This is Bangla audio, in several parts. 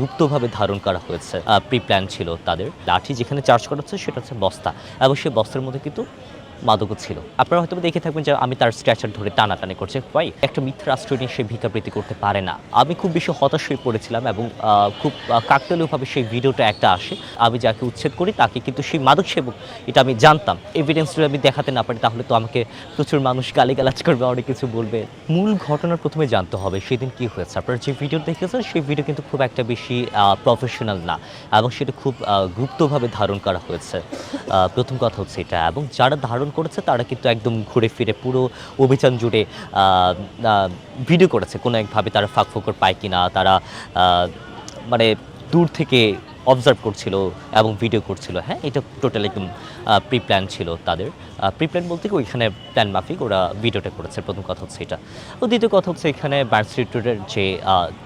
গুপ্তভাবে ধারণ করা হয়েছে। প্রি প্ল্যান ছিল তাদের। লাঠি যেখানে চার্জ করা হচ্ছে, সেটা হচ্ছে বস্তা। এবং সেই বস্তার মধ্যে কিন্তু মাদকও ছিল। আপনারা হয়তো দেখে থাকবেন যে আমি তার স্ট্যাচার ধরে টানাটানি করছে। ভাই, একটা মিথ্যা রাষ্ট্র নিয়ে সে ভিক্ষাবৃত্তি করতে পারে না। আমি খুব বেশি হতাশ হয়ে পড়েছিলাম এবং খুব কাকতালীয়ভাবে সেই ভিডিওটা একটা আসে। আমি যাকে উচ্ছেদ করি তাকে কিন্তু সেই মাদক সেবক, এটা আমি জানতাম। এভিডেন্স যদি আমি দেখাতে না পারি তাহলে তো আমাকে প্রচুর মানুষ গালিগালাজ করবে, অনেক কিছু বলবে। মূল ঘটনা প্রথমে জানতে হবে, সেদিন কি হয়েছে? আপনারা যে ভিডিও দেখেছেন, সেই ভিডিও কিন্তু খুব একটা বেশি প্রফেশনাল না এবং সেটা খুব গুপ্তভাবে ধারণ করা হয়েছে। প্রথম কথা হচ্ছে এটা। এবং যারা ধারণ করেছে, তারা কিন্তু একদম ঘুরে ফিরে পুরো অভিযান জুড়ে ভিডিও করেছে। কোনো একভাবে তারা ফাঁক ফোকর পায় কি না তারা মানে দূর থেকে অবজার্ভ করছিল এবং ভিডিও করছিল। হ্যাঁ এটা টোটাল একদম প্রি প্ল্যান ছিল তাদের। প্রি প্ল্যান বলতে কি ওইখানে প্ল্যান মাফিক, ওরা ভিডিওটা করেছে। প্রথম কথা হচ্ছে এটা। ও দ্বিতীয় কথা হচ্ছে এখানে বার্নস্ট্রিট যে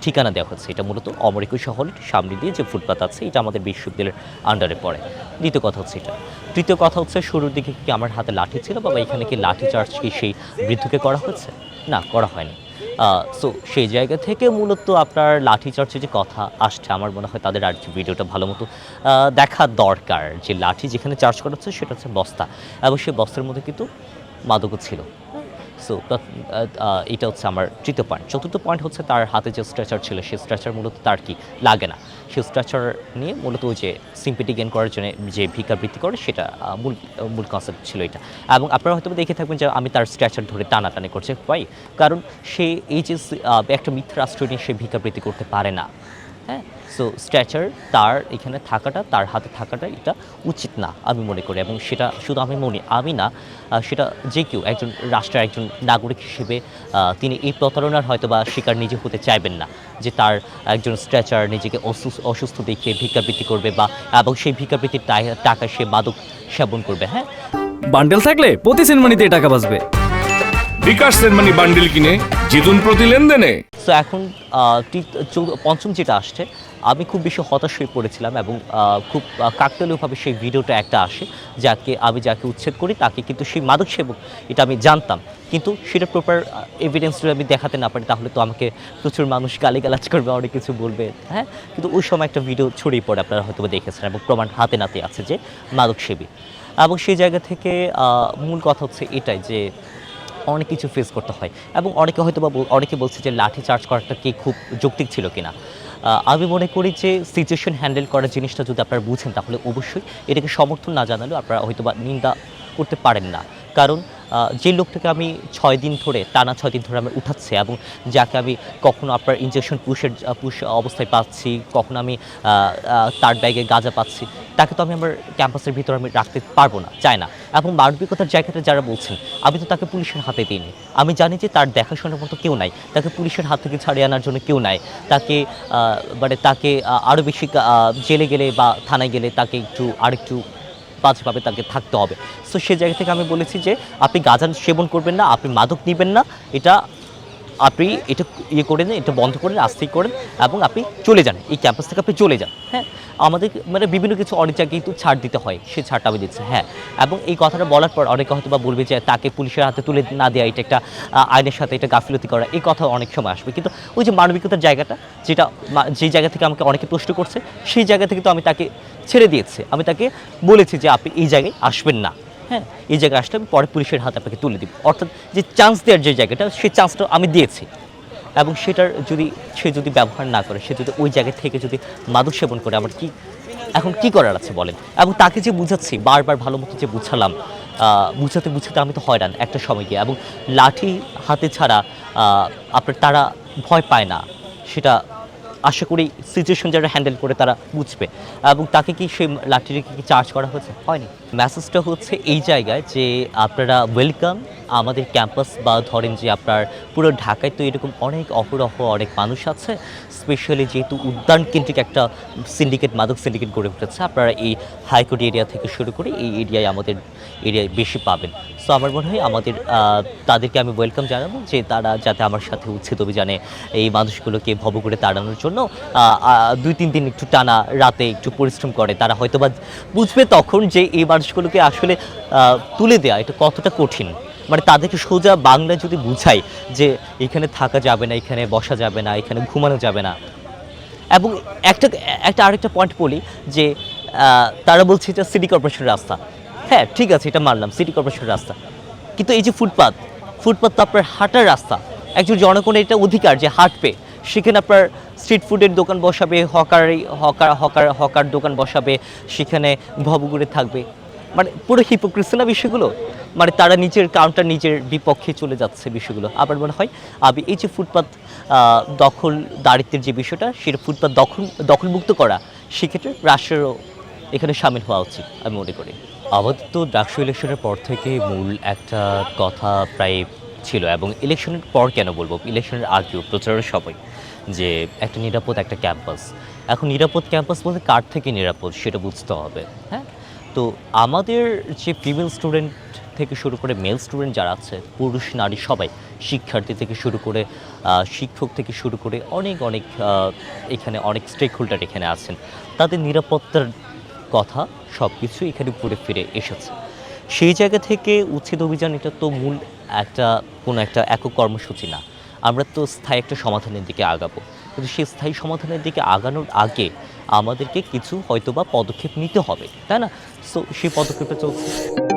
ঠিকানা দেওয়া হচ্ছে, এটা মূলত অমরিকই শহরের সামনে দিয়ে যে ফুটপাত আছে, এটা আমাদের বিশ্ববিদ্যালয়ের আন্ডারে পড়ে। দ্বিতীয় কথা হচ্ছে এটা। তৃতীয় কথা হচ্ছে শুরুর দিকে কি আমার হাতে লাঠি ছিল? বাবা, এখানে কি লাঠি চার্জ কি সেই বৃদ্ধকে করা হয়েছে? না, করা হয়নি। সো সেই জায়গা থেকে মূলত আপনার লাঠি চর্চে যে কথা আসছে, আমার মনে হয় তাদের আর ভিডিওটা ভালো মতো দেখা দরকার। যে লাঠি যেখানে চার্জ করা হচ্ছে, সেটা হচ্ছে বস্তা। এবং সেই বস্তার মধ্যে কিন্তু মাদকও ছিল। সো এটা হচ্ছে আমার তৃতীয় পয়েন্ট চতুর্থ পয়েন্ট হচ্ছে তার হাতে যে স্ট্রেচার ছিল, সেই স্ট্রেচার মূলত তার কি? লাগে না। সেই স্ট্রেচার নিয়ে মূলত ওই যে সিম্পিটি গেন করার জন্য যে ভিক্ষাবৃত্তি করে, সেটা মূল মূল কনসেপ্ট ছিল এটা। এবং আপনারা হয়তো দেখে থাকবেন যে আমি তার স্ট্রেচার ধরে টানাটানি করছে। ভাই কারণ সে এই যে একটা মিথ্যা রাষ্ট্র নিয়ে সে ভিক্ষাবৃত্তি করতে পারে না। সো স্ট্যাচার তার এখানে থাকাটা, তার হাতে থাকাটা এটা উচিত না আমি মনে করি এবং সেটা শুধু আমি মনে, আমি না সেটা যে কেউ একজন রাষ্ট্রের একজন নাগরিক হিসেবে তিনি এই প্রতারণার হয়তো বা শিকার নিজে হতে চাইবেন না যে তার একজন স্ট্রেচার নিজেকে অসুস্থ অসুস্থ দেখিয়ে ভিক্ষাবৃত্তি করবে বা, এবং সেই ভিক্ষাবৃত্তির টাকা সে মাদক সেবন করবে হ্যাঁ? বান্ডেল থাকলে প্রতি সেনমানিতে টাকা বাঁচবে। বিকাশ সেনমানি বান্ডিল কিনে জিতুন প্রতি লেনদেনে। এখন পঞ্চম যেটা আসছে, আমি খুব বেশি হতাশ হয়ে পড়েছিলাম এবং খুব কাকতালীয়ভাবে সেই ভিডিওটা একটা আসে, যাকে আমি যাকে উচ্ছেদ করি, তাকে কিন্তু সেই মাদক সেবক, এটা আমি জানতাম। কিন্তু সেটা প্রপার এভিডেন্স যদি আমি দেখাতে না পারি, তাহলে তো আমাকে প্রচুর মানুষ গালিগালাজ করবে, অনেক কিছু বলবে হ্যাঁ? কিন্তু ওই সময় একটা ভিডিও ছড়িয়ে পড়ে, আপনারা হয়তো দেখেছেন, এবং প্রমাণ হাতে নাতে আছে যে, মাদক সেবী। এবং সেই জায়গা থেকে মূল কথা হচ্ছে এটাই যে অনেক কিছু ফেস করতে হয়। এবং অনেকে হয়তো বা অনেকে বলছে যে লাঠি চার্জ করাটা কি খুব যৌক্তিক ছিল কিনা। আমি মনে করি যে সিচুয়েশন হ্যান্ডেল করার জিনিসটা যদি আপনারা বুঝেন, তাহলে অবশ্যই এটাকে সমর্থন না জানালেও আপনারা হয়তো বা নিন্দা করতে পারেন না। কারণ যে লোকটাকে আমি ছয় দিন ধরে, টানা ছয় দিন ধরে আমি উঠাচ্ছে এবং যাকে আমি কখনো আপনার ইঞ্জেকশন পুষের পুষ অবস্থায় পাচ্ছি, কখনো আমি তার ব্যাগে গাঁজা পাচ্ছি, তাকে তো আমি আমার ক্যাম্পাসের ভিতরে আমি রাখতে পারব না, চাই না। এবং মানবিকতার জায়গাটা যারা বলছেন, আমি তো তাকে পুলিশের হাতে দিইনি। আমি জানি যে তার দেখাশোনার মতো কেউ নাই, তাকে পুলিশের হাত থেকে ছাড়িয়ে আনার জন্য কেউ নাই। তাকে মানে তাকে আরও বেশি জেলে গেলে বা থানায় গেলে তাকে একটু, আরেকটু বাজেভাবে তাকে থাকতে হবে। সো সেই জায়গা থেকে আমি বলেছি যে, আপনি গাঁজা সেবন করবেন না, আপনি মাদক নেবেন না। এটা আপনি এটা ইয়ে করে দিন এটা বন্ধ করেন আস্তেই করেন এবং আপনি চলে যান, এই ক্যাম্পাস থেকে আপনি চলে যান। হ্যাঁ আমাদের মানে বিভিন্ন কিছু অনেক জায়গায় কিন্তু ছাড় দিতে হয়, সে ছাড়টা আমি দিচ্ছি হ্যাঁ। এবং এই কথাটা বলার পর অনেকে হয়তো বা বলবে যে তাকে পুলিশের হাতে তুলে না দেওয়া এটা একটা আইনের সাথে এটা গাফিলতি করা, এই কথা অনেক সময় আসবে। কিন্তু ওই যে মানবিকতার জায়গাটা, যেটা যে জায়গা থেকে আমাকে অনেকে প্রশ্ন করছে, সেই জায়গা থেকে তো আমি তাকে ছেড়ে দিয়েছি। আমি তাকে বলেছি যে আপনি এই জায়গায় আসবেন না। হ্যাঁ এই জায়গায় আসলে আমি পরে পুলিশের হাতে আপনাকে তুলে দিব। অর্থাৎ যে চান্স দেওয়ার যে জায়গাটা, সেই চান্সটা আমি দিয়েছি। এবং সেটার যদি, সে যদি ব্যবহার না করে, সে যদি ওই জায়গা থেকে যদি মাদক সেবন করে, আমার কি, এখন কি করার আছে বলেন? এবং তাকে যে বুঝাচ্ছি, বারবার ভালো মতো যে বুঝালাম বুঝাতে বুঝাতে আমি তো হয়রান একটা সময় গিয়ে। এবং লাঠি হাতে ছাড়া আপনার তারা ভয় পায় না, সেটা আশা করি সিচুয়েশন যারা হ্যান্ডেল করে তারা বুঝবে। এবং তাকে কি সেই লাঠিটি কি চার্জ করা হয়েছে? হয়নি। মেসেজটা হচ্ছে এই জায়গায় যে আপনারা ওয়েলকাম আমাদের ক্যাম্পাস বা ধরেন যে আপনার পুরো ঢাকায় তো এরকম অনেক অপরহ অনেক মানুষ আছে স্পেশালি যেহেতু উদ্যান কেন্দ্রিক একটা সিন্ডিকেট মাদক সিন্ডিকেট গড়ে উঠেছে, আপনারা এই হাইকোর্ট এরিয়া থেকে শুরু করে এই এরিয়ায় আমাদের এরিয়ায় বেশি পাবেন। সো আমার মনে হয় আমাদের তাদেরকে আমি ওয়েলকাম জানাব যে তারা যাতে আমার সাথে উচ্ছেদ অভিযানে এই মানুষগুলোকে ভব করে তাড়ানোর জন্য দুই তিন দিন একটু টানা রাতে একটু পরিশ্রম করে। তারা হয়তো বা বুঝবে তখন যে এই মানুষগুলোকে আসলে তুলে দেওয়া এটা কতটা কঠিন। মানে তাদেরকে সোজা বাংলায় যদি বুঝাই যে এখানে থাকা যাবে না, এখানে বসা যাবে না, এখানে ঘুমানো যাবে না। এবং একটা একটা আরেকটা পয়েন্ট বলি যে তারা বলছে এটা সিটি কর্পোরেশনের রাস্তা। হ্যাঁ ঠিক আছে, এটা মানলাম সিটি কর্পোরেশনের রাস্তা। কিন্তু এই যে ফুটপাত ফুটপাথ তো আপনার হাঁটার রাস্তা। একজন জনগণের এটা অধিকার যে হাঁটবে। সেখানে আপনার স্ট্রিট ফুডের দোকান বসাবে, হকারি, হকার হকার হকার দোকান বসাবে, সেখানে ভবগুড়ে থাকবে। মানে পুরো হিপোক্রেসি না বিষয়গুলো? মানে তারা নিজের কাউন্টার নিজের বিপক্ষে চলে যাচ্ছে বিষয়গুলো। আবার মনে হয়? আমি এই যে ফুটপাত দখল দারিদ্রের যে বিষয়টা, সেটা ফুটপাত দখল, দখলমুক্ত করা, সেক্ষেত্রে রাষ্ট্রেরও এখানে সামিল হওয়া উচিত, আমি মনে করি। আমাদের তো ইলেকশনের পর থেকে মূল একটা কথা প্রায় ছিল, এবং ইলেকশনের পর কেন বলব? ইলেকশনের আগেও প্রচারের সময় যে একটা নিরাপদ একটা ক্যাম্পাস। এখন নিরাপদ ক্যাম্পাস বলতে কার থেকে নিরাপদ সেটা বুঝতে হবে হ্যাঁ? তো আমাদের যে ফিমেল স্টুডেন্ট থেকে শুরু করে মেল স্টুডেন্ট যারা আছে, পুরুষ, নারী সবাই, শিক্ষার্থী থেকে শুরু করে শিক্ষক থেকে শুরু করে অনেক অনেক এখানে অনেক স্টেক হোল্ডার এখানে আছেন। তাদের নিরাপত্তার কথা সব কিছু এখানে ঘুরে ফিরে এসেছে। সেই জায়গা থেকে উচ্ছেদ অভিযান এটা তো মূল একটা, কোনো একটা একক কর্মসূচি না। আমরা তো স্থায়ী একটা সমাধানের দিকে আগাবো। কিন্তু সেই স্থায়ী সমাধানের দিকে আগানোর আগে আমাদেরকে কিছু হয়তোবা পদক্ষেপ নিতে হবে তাই না? সো সেই পদক্ষেপে চলছে।